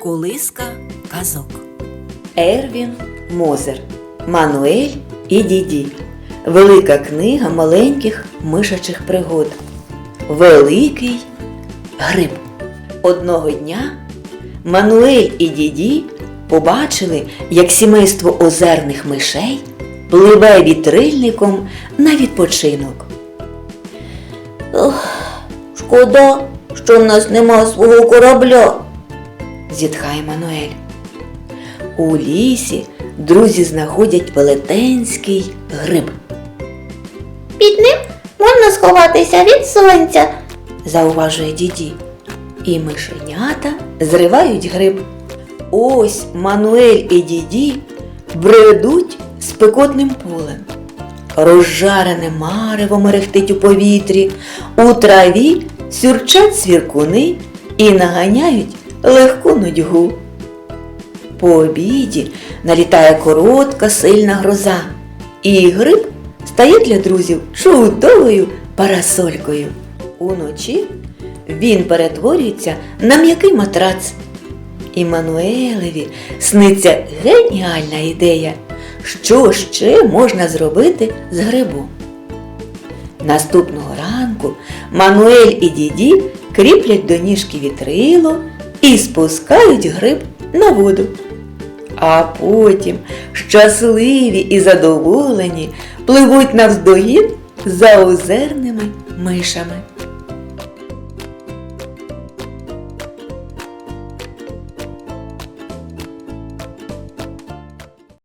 Колиска казок. Ервін Мозер, Мануель і Діді. Велика книга маленьких мишачих пригод. Великий гриб. Одного дня Мануель і Діді побачили, як сімейство озерних мишей пливе вітрильником на відпочинок. шкода, що в нас нема свого корабля, зітхає Мануель. У лісі друзі знаходять велетенський гриб. Під ним можна сховатися від сонця. зауважує діді. І мишенята зривають гриб. Ось Мануель і діді бредуть спекотним полем. Розжарене марево мерехтить у повітрі, у траві сюрчать свіркуни і наганяють легку нудьгу. По обіді налітає коротка сильна гроза, і гриб стає для друзів чудовою парасолькою. Уночі він перетворюється на м'який матрац. І Мануелеві сниться геніальна ідея, що ще можна зробити з грибом. Наступного ранку Мануель і діді кріплять до ніжки вітрило і спускають гриб на воду. А потім щасливі і задоволені пливуть навздогін за озерними мишами.